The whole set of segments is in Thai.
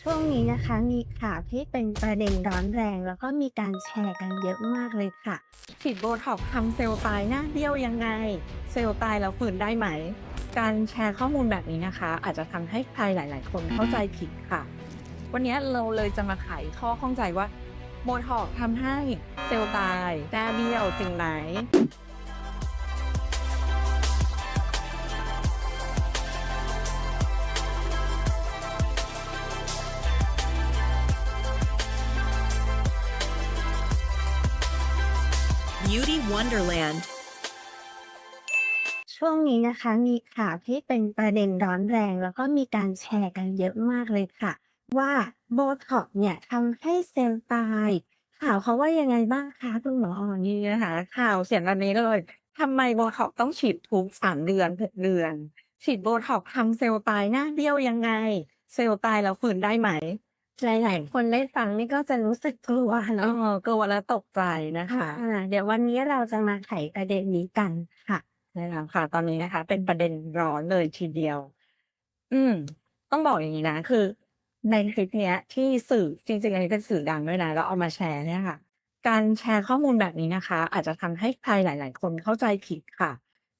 ช่วงนี้นะคะมีข่าวที่เป็นประเด็นร้อนแรง แล้วก็มีการแชร์กันเยอะมากเลยค่ะ ฉีดโบท็อกซ์ทำเซลล์ตายหน้าเบี้ยวยังไง เซลล์ตายแล้วฟื้นได้ไหม การแชร์ข้อมูลแบบนี้นะคะ อาจจะทำให้ใครหลาย ๆ คนเข้าใจผิดค่ะ วันนี้เราเลยจะมาไขข้อข้องใจว่าโบท็อกซ์ทำให้เซลล์ตายหน้าเบี้ยวจริงไหม Beauty Wonderland ช่วงนี้นะคะมีข่าวที่เป็นประเด็นร้อนแรง แล้วก็มีการแชร์กันเยอะมากเลยค่ะ ว่าโบท็อกเนี่ยทำให้เซลล์ตาย ข่าวเขาว่ายังไงบ้างคะคุณหมอออนี่นะคะข่าวเสียงอันนี้เลยทำไมโบท็อกต้องฉีดทุกสามเดือนเดือน ฉีดโบท็อกทำเซลล์ตายหน้าเบี้ยวยังไง เซลล์ตายแล้วฟื้นได้ไหม หลายๆ คนได้ฟังนี่ก็จะรู้สึกกลัวเอเนาะอกลัวและตกใจนะคะอ่าเดี๋ยววันนี้เราจะมาไขประเด็นนี้กันค่ะใช่แล้วค่ะ ตอนนี้นะคะ เป็นประเด็นร้อนเลยทีเดียว อืม ต้องบอกอย่างนี้นะ คือ ในคลิปเนี้ย ที่สื่อจริงๆอันนี้เป็นสื่อดังด้วยนะแล้วเอามาแชร์เนี่ยค่ะ การแชร์ข้อมูลแบบนี้นะคะ อาจจะทำให้ใครหลาย ๆ คนเข้าใจผิดค่ะ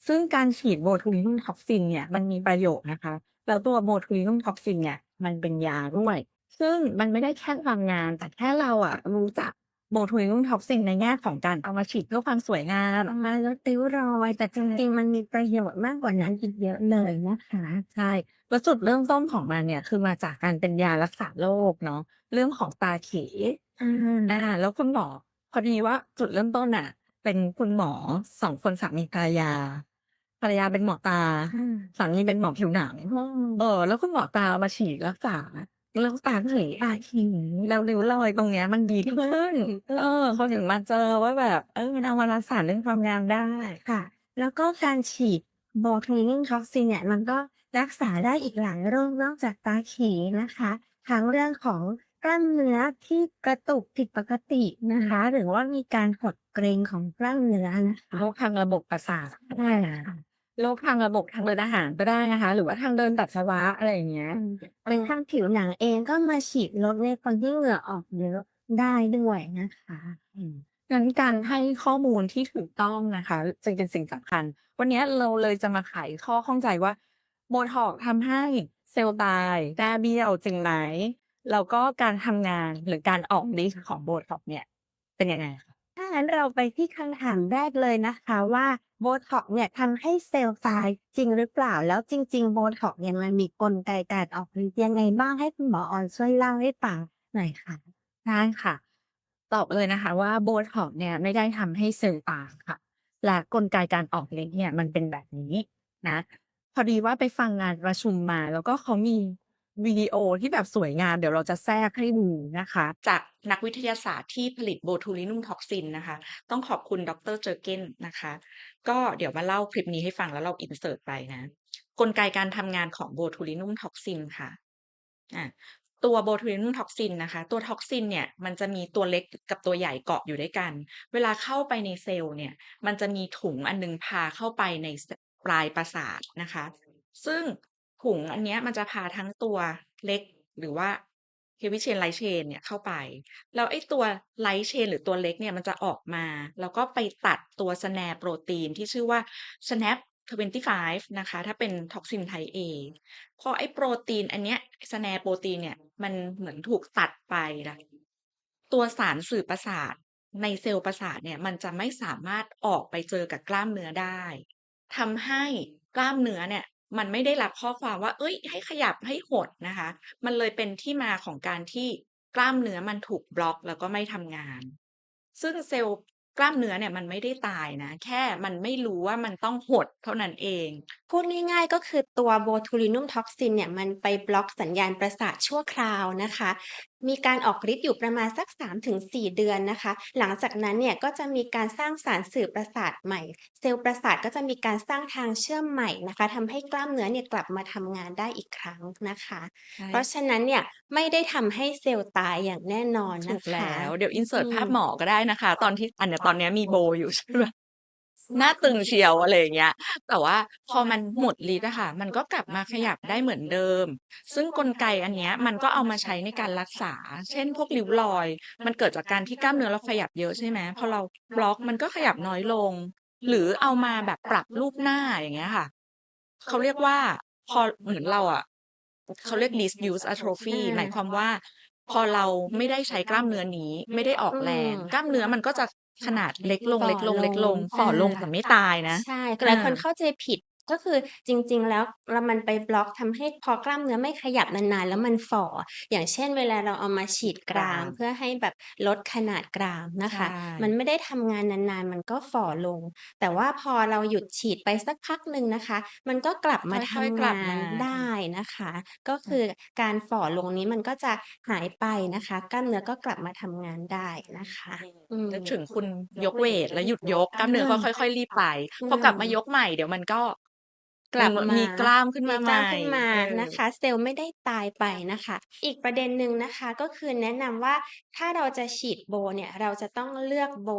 ซึ่งการฉีดโบทูลินุมท็อกซินเนี่ยมันมีประโยชน์นะคะ แล้วตัวโบทูลินุมท็อกซินเนี่ย มันเป็นยาด้วย ซึ่งมันไม่ได้แค่ทำงานแต่แค่เราอะรู้จักโบทูลินุมท็อกซินในแง่ของการเอามาฉีดเพื่อความสวยงามเอามาลดริ้วรอย แต่จริงๆมันมีประโยชน์มากกว่านั้นอีกเยอะเลยนะคะใช่แล้วจุดเริ่มต้นของมันเนี่ยคือมาจากการเป็นยารักษาโรคเนาะเรื่องของตาเขอ่าอาแล้วคุณหมอพอดีว่าจุดเริ่มต้นน่ะเป็นคุณหมอสองคนสามีภรรยาภรรยาเป็นหมอตาอ่าสามีเป็นหมอผิวหนังอืมเออแล้วคุณหมอตาเอามาฉีดรักษา แล้วตาเขตาขีแล้วริ้วรอยตรงเนี้ยมันดีขึ้นเออเขาถึงมาเจอว่าแบบ เออมันเอามารักษาเรื่องความงามได้ค่ะ แล้วก็การฉีดบอทูลินท็อกซินเนี่ยมันก็รักษาได้อีกหลายโรคนอกจากตาเขนะคะทั้งเรื่องของกล้ามเนื้อที่กระตุกผิดปกตินะคะ หรือว่ามีการหดเกร็งของกล้ามเนื้อนะคะโรคทางระบบประสาทใช่ค่ะ โรคทางระบบทางเดินอาหารก็ได้นะคะ หรือว่าทางเดินปัสสาวะอะไรอย่างเงี้ย อืมเป็นทางผิวหนังเองก็มาฉีดลดในคนที่เหงื่อออกเยอะได้ด้วยนะคะอืม งั้นการให้ข้อมูลที่ถูกต้องนะคะ จึงเป็นสิ่งสำคัญ วันนี้เราเลยจะมาไขข้อข้องใจว่าโบท็อกซ์ทำให้เซลล์ตายหน้าเบี้ยวจริงไหมแล้วก็การทำงานหรือการออกฤทธิ์ของโบท็อกซ์เนี่ย เป็นยังไงคะ ถ้างั้นเราไปที่คำถามแรกเลยนะคะว่าโบท็อกซ์เนี่ยทำให้เซลล์ตายจริงหรือเปล่า แล้วจริง ๆ โบท็อกซ์เนี่ยมันมีกลไกการออกฤทธิ์ยังไงบ้างให้คุณหมอออนช่วยเล่าให้ฟังหน่อยค่ะ ได้ค่ะ ตอบเลยนะคะ ว่าโบท็อกซ์เนี่ยไม่ได้ทำให้เซลล์ตายค่ะ และกลไกการออกฤทธิ์เนี่ยมันเป็นแบบนี้นะ พอดีว่าไปฟังงานประชุมมา แล้วก็เขามี วิดีโอที่แบบสวยงาม เดี๋ยวเราจะแทรกให้ดูนะคะ จากนักวิทยาศาสตร์ที่ผลิตโบทูลินุมท็อกซินนะคะ ต้องขอบคุณดรเจอร์เกนนะคะ ก็เดี๋ยวมาเล่าคลิปนี้ให้ฟังแล้วเราอินเสิร์ตไปนะ กลไกการทำงานของโบทูลินุมท็อกซินค่ะอะตัวโบทูลินุมท็อกซินนะคะ ตัวท็อกซินเนี่ยมันจะมีตัวเล็กกับตัวใหญ่เกาะอยู่ด้วยกัน เวลาเข้าไปในเซลล์เนี่ย มันจะมีถุงอันนึงพาเข้าไปในปลายประสาทนะคะ ซึ่ง ถุงอันเนี้ยมันจะพาทั้งตัวเล็ก หรือว่าเฮฟวี่เชนไลเชนเนี่ยเข้าไป แล้วไอ้ตัวไลเชนหรือตัวเล็กเนี่ยมันจะออกมา แล้วก็ไปตัดตัวสแนร์โปรตีนที่ชื่อว่า SNAP 25 นะคะ ถ้าเป็นท็อกซินไทป์ A พอไอ้โปรตีนอันเนี้ยสแนโปรตีนเนี่ย มันเหมือนถูกตัดไปนะตัวสารสื่อประสาทในเซลล์ประสาทเนี่ย มันจะไม่สามารถออกไปเจอกับกล้ามเนื้อได้ทำให้กล้ามเนื้อเนี่ย มันไม่ได้รับข้อความว่า เอ้ย ให้ขยับให้หดนะคะ มันเลยเป็นที่มาของการที่กล้ามเนื้อมันถูกบล็อกแล้วก็ไม่ทำงาน ซึ่งเซลล์กล้ามเนื้อเนี่ยมันไม่ได้ตายนะ แค่มันไม่รู้ว่ามันต้องหดเท่านั้นเอง พูดง่ายๆก็คือตัวโบทูลินุมท็อกซินเนี่ยมันไปบล็อกสัญญาณประสาทชั่วคราวนะคะมีการออกฤทธิ์อยู่ประมาณสัก 3-4 เดือนนะคะ หลังจากนั้นเนี่ยก็จะมีการสร้างสารสื่อประสาทใหม่ เซลล์ประสาทก็จะมีการสร้างทางเชื่อมใหม่นะคะทำให้กล้ามเนื้อเนี่ยกลับมาทำงานได้อีกครั้งนะคะ ใช่เพราะฉะนั้นเนี่ยไม่ได้ทำให้เซลล์ตายอย่างแน่นอนถูนะกคะแล้วเดี๋ยวอินเสิร์ตอืมภาพหมอก็ได้นะคะ ตอนที่อันเนี้ยตอนเนี้ยมีโบอยู่ใช่ไหม หน้าตึงเชียวอะไรอย่างเงี้ย แต่ว่าพอมันหมดฤทธิ์อะค่ะ มันก็กลับมาขยับได้เหมือนเดิม ซึ่งกลไกอันเนี้ยมันก็เอามาใช้ในการรักษา เช่น พวกริ้วรอย มันเกิดจากการที่กล้ามเนื้อเราขยับเยอะใช่ไหมพอเราบล็อกมันก็ขยับน้อยลง หรือเอามาแบบปรับรูปหน้าอย่างเงี้ยค่ะ เขาเรียกว่าพอเหมือนเราอะเขาเรียก disuse atrophy อาหมายความว่า พอเราไม่ได้ใช้กล้ามเนื้อนี้ ไม่ได้ออกแรง อืม กล้ามเนื้อมันก็จะ ขนาดเล็กลง ฝ่อเล็กลง เล็กลงลงฝ่อลงอาแต่ไม่ตายนะ ใช่หลายคนอาเข้าใจผิด ก็คือจริง ๆ แล้วเรามันไปบล็อกทำให้พอกล้ามเนื้อไม่ขยับนาน ๆ แล้วมันฝ่อ อย่างเช่น เวลาเราเอามาฉีดกรามกราม เพื่อให้แบบลดขนาดกรามนะใชคะ่มันไม่ได้ทำงานนาน ๆ มันก็ฝ่อลง แต่ว่าพอเราหยุดฉีดไปสักพักหนึ่งนะคะ มันก็กลับมาค่ทอยๆกำลับงามา นได้นะคะ ก็คือการฝ่อลงนี้มันก็จะหายไปนะคะ กล้ามเนื้อก็กลับมาทำงานได้นะคะ อืมนึกถึงคุณยกเวตแล้วหยุดยก กล้ามเนื้อก็อาค่อย ๆ รีบไป อืพอกลับมมายกใหม่เดี๋ยวมันก็ กลับมันมามีกล้ามขึ้นมีมาใหกล้ามม่ ขึ้นมาเออ นะคะ เซลล์ไม่ได้ตายไปนะคะ อีกประเด็นหนึ่งนะคะก็คือแนะนำว่าถ้าเราจะฉีดโบเนี่ยเราจะต้องเลือกโบ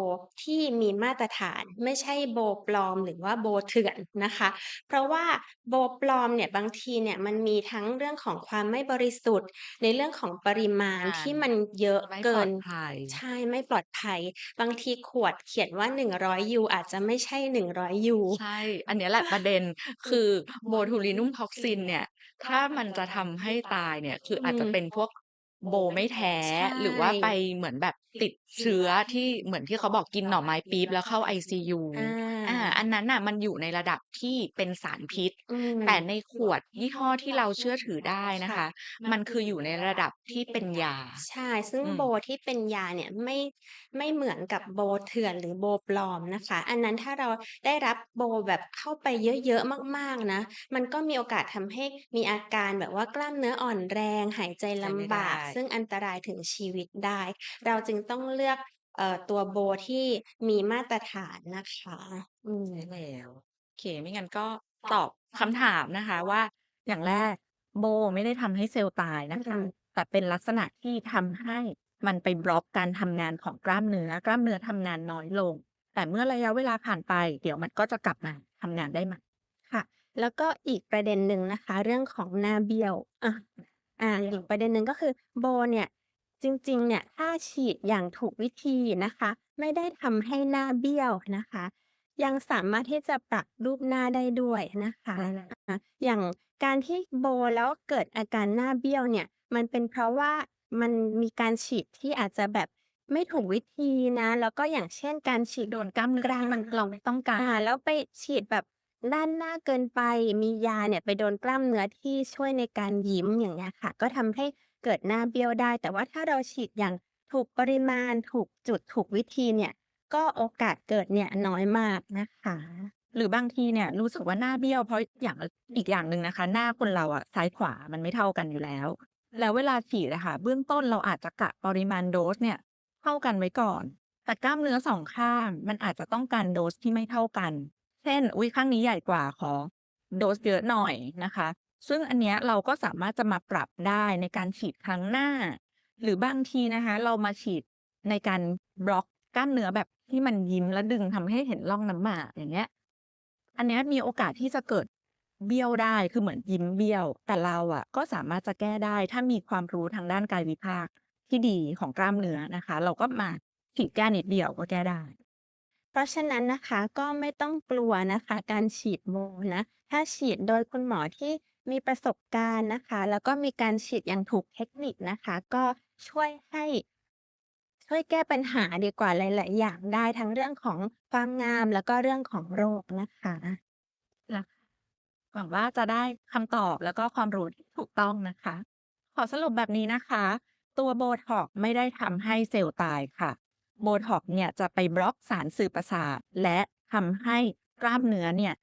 ที่มีมาตรฐาน ไม่ใช่โบปลอมหรือว่าโบเถื่อนนะคะ เพราะว่าโบปลอมเนี่ยบางทีเนี่ยมันมีทั้งเรื่องของความไม่บริสุทธิ์ ในเรื่องของปริมาณใช่ที่มันเยอะไม่เกิปลอดน ภัย ใช่ไม่ปลอดภัย บางทีขวดเขียนว่า 100 ยูอาจจะไม่ใช่ 100 ยู ใช่ อันเนี้ยแหละประเด็น คือ botulinum toxin เนี่ย ถ้ามันจะทำให้ตายเนี่ย คืออือาจจะมเป็นพวกโบไม่แท้ใช่หรือว่าไปเหมือนแบบติดเชื้อที่เหมือนที่เขาบอกกินหน่อไม้ปี๊บแล้วเข้าไอซียู อาอาอันนั้นน่ะมันอยู่ในระดับที่เป็นสารพิษอืมแต่ในขวดยี่ห้อที่เราเชื่อถือได้นะค่ะคะ มันคืออยู่ในระดับที่เป็นยา ใช่ ซึ่งอืมโบที่เป็นยาเนี่ยไม่ไม่เหมือนกับโบเถื่อนหรือโบปลอมนะคะ อันนั้นถ้าเราได้รับโบแบบเข้าไปเยอะๆมากๆนะ มันก็มีโอกาสทำให้มีอาการแบบว่ากล้ามเนื้ออ่อนแรง หายใจใช้ลำไม่บาได้กซึ่งอันตรายถึงชีวิตได้ เราจึงต้องเลือก เอ่อ ตัวโบที่มีมาตรฐานนะคะ อืม ใช่แล้ว โอเค ไม่งั้นก็ตอบคำถามนะคะว่า อย่างแรก โบไม่ได้ทำให้เซลล์ตายนะอืคะมแต่เป็นลักษณะที่ทำให้มันไปบล็อกการทำงานของกล้ามเนื้อ กล้ามเนื้อทำงานน้อยลง แต่เมื่อระยะเวลาผ่านไป เดี๋ยวมันก็จะกลับมาทำงานได้ใหม่ ค่ะ แล้วก็อีกประเด็นหนึ่งนะคะ เรื่องของหน้าเบี้ยว อะ อ่า อีกประเด็นหนึ่งก็คือโบเนี่ย จริง ๆ เนี่ย ถ้าฉีดอย่างถูกวิธีนะคะ ไม่ได้ทำให้หน้าเบี้ยวนะคะ ยังสามารถที่จะปรับรูปหน้าได้ด้วยนะคะใช่แล้วอ่า อย่างการที่โบแล้วเกิดอาการหน้าเบี้ยวเนี่ย มันเป็นเพราะว่ามันมีการฉีดที่อาจจะแบบไม่ถูกวิธีนะ แล้วก็อย่างเช่น การฉีดโดนกล้ามเนื้อกลางที่มันเราไม่ต้องการอ่าแล้วไปฉีดแบบด้านหน้าเกินไป มียาเนี่ยไปโดนกล้ามเนื้อที่ช่วยในการยิ้มอย่างเงี้ยค่ะ ก็ทำให้ เกิดหน้าเบี้ยวได้ แต่ว่าถ้าเราฉีดอย่างถูกปริมาณ ถูกจุด ถูกวิธีเนี่ย ก็โอกาสเกิดเนี่ยน้อยมากนะคะ หรือบางทีเนี่ยรู้สึกว่าหน้าเบี้ยวเพราะอย่างอีกอย่างหนึ่งนะคะ หน้าคนเราอะซ้ายขวามันไม่เท่ากันอยู่แล้ว แล้วเวลาฉีดอะคะเบื้องต้นเราอาจจะกะปริมาณโดสเนี่ยเท่ากันไว้ก่อน แต่กล้ามเนื้อ2ข้างมันอาจจะต้องการโดสที่ไม่เท่ากัน เช่นอุ๊ยข้างนี้ใหญ่กว่าขอโดสเยอะหน่อยนะคะ ซึ่งอันเนี้ยเราก็สามารถจะมาปรับได้ในการฉีดครั้งหน้า หรือบางทีนะคะ เรามาฉีดในการบล็อกกล้ามเนื้อแบบที่มันยิ้มและดึงทำให้เห็นร่องน้ำหมากอย่างเงี้ย อันเนี้ยมีโอกาสที่จะเกิดเบี้ยวได้คือเหมือนยิ้มเบี้ยว แต่เราอะก็สามารถจะแก้ได้ถ้ามีความรู้ทางด้านกายวิภาคที่ดีของกล้ามเนื้อนะคะ เราก็มาฉีดแก้นิดเดียวก็แก้ได้ เพราะฉะนั้นนะคะก็ไม่ต้องกลัวนะคะ การฉีดโบนะ ถ้าฉีดโดยคุณหมอที่ มีประสบการณ์นะคะ แล้วก็มีการฉีดอย่างถูกเทคนิคนะคะ ก็ช่วยให้ ช่วยแก้ปัญหาดีกว่าหลาย ๆ อย่างได้ทั้งเรื่องของความงาม แล้วก็เรื่องของโรคนะคะนะหวังว่าจะได้คำตอบ แล้วก็ความรู้ที่ถูกต้องนะคะ ขอสรุปแบบนี้นะคะ ตัวโบท็อกซ์ไม่ได้ทำให้เซลล์ตายค่ะ โบท็อกซ์เนี่ยจะไปบล็อกสารสื่อประสาท และทำให้กล้ามเนื้อเนี่ย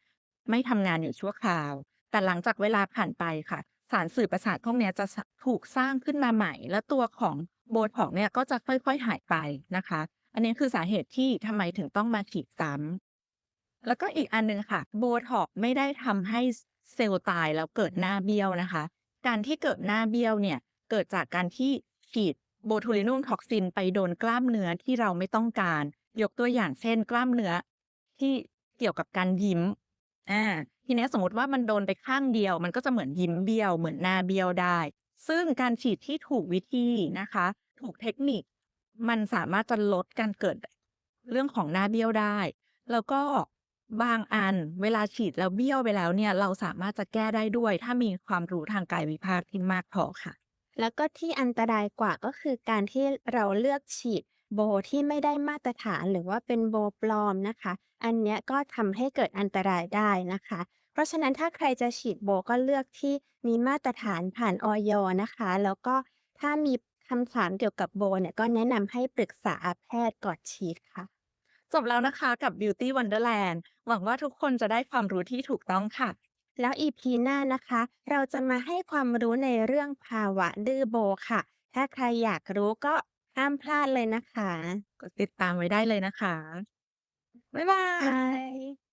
ไม่ทำงานอยู่ชั่วคราว แต่หลังจากเวลาผ่านไปค่ะ สารสื่อประสาทพวกนี้จะถูกสร้างขึ้นมาใหม่ แล้วตัวของโบท็อกเนี่ยก็จะค่อยๆหายไปนะคะ อันนี้คือสาเหตุที่ทำไมถึงต้องมาฉีดซ้ำแล้วก็อีกอันหนึ่งค่ะ โบท็อกไม่ได้ทำให้เซลล์ตายแล้วเกิดหน้าเบี้ยวนะคะ การที่เกิดหน้าเบี้ยวเนี่ยเกิดจากการที่ฉีดโบทูลินุมท็อกซินไปโดนกล้ามเนื้อที่เราไม่ต้องการ ยกตัวอย่างเช่น กล้ามเนื้อที่เกี่ยวกับการยิ้ม อาทีเนี้ยสมมติว่ามันโดนไปข้างเดียว มันก็จะเหมือนยิ้มเบี้ยวเหมือนหน้าเบี้ยวได้ ซึ่งการฉีดที่ถูกวิธีนะคะ ถูกเทคนิค มันสามารถจะลดการเกิดเรื่องของหน้าเบี้ยวได้ แล้วก็บางอันเวลาฉีดแล้วเบี้ยวไปแล้วเนี่ย เราสามารถจะแก้ได้ด้วย ถ้ามีความรู้ทางกายวิภาคที่มากพอค่ะ แล้วก็ที่อันตรายกว่าก็คือการที่เราเลือกฉีด โบที่ไม่ได้มาตรฐาน หรือว่าเป็นโบปลอมนะคะ อันเนี้ยก็ทำให้เกิดอันตรายได้นะคะ เพราะฉะนั้นถ้าใครจะฉีดโบก็เลือกที่มีมาตรฐานผ่านอยนะคะ แล้วก็ถ้ามีคำถามเกี่ยวกับโบเนี่ยก็แนะนำให้ปรึกษาแพทย์ก่อนฉีดค่ะ จบแล้วนะคะกับ Beauty Wonderland หวังว่าทุกคนจะได้ความรู้ที่ถูกต้องค่ะ แล้ว EP หน้านะคะ เราจะมาให้ความรู้ในเรื่องภาวะดื้อโบค่ะ ถ้าใครอยากรู้ก็ ห้ามพลาดเลยนะคะ กดติดตามไว้ได้เลยนะคะ บ๊ายบาบาย ย